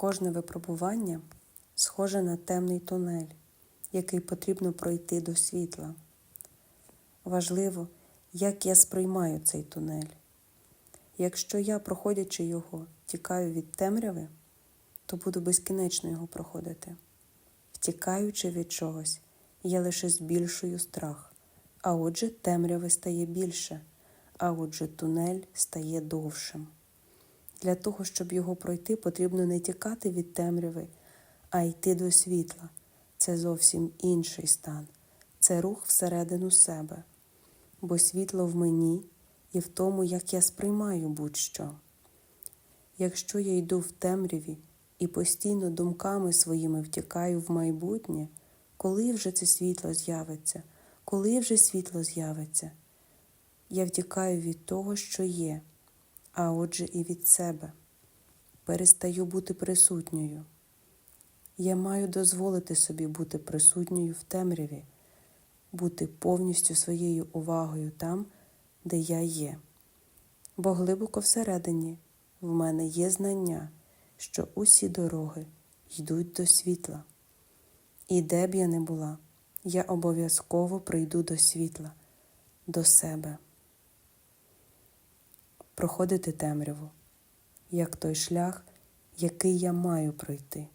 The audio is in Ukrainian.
Кожне випробування схоже на темний тунель, який потрібно пройти до світла. Важливо, як я сприймаю цей тунель. Якщо я, проходячи його, тікаю від темряви, то буду безкінечно його проходити. Втікаючи від чогось, я лише збільшую страх, а отже, темряви стає більше, а отже, тунель стає довшим. Для того, щоб його пройти, потрібно не тікати від темряви, а йти до світла. Це зовсім інший стан, це рух всередину себе, бо світло в мені і в тому, як я сприймаю будь-що. Якщо я йду в темряві і постійно думками своїми втікаю в майбутнє, коли вже це світло з'явиться, коли вже світло з'явиться, я втікаю від того, що є, а отже, і від себе. Перестаю бути присутньою. Я маю дозволити собі бути присутньою в темряві, бути повністю своєю увагою там, де я є. Бо глибоко всередині в мене є знання, що усі дороги йдуть до світла. І де б я не була, я обов'язково прийду до світла, до себе. Проходити темряву, як той шлях, який я маю пройти.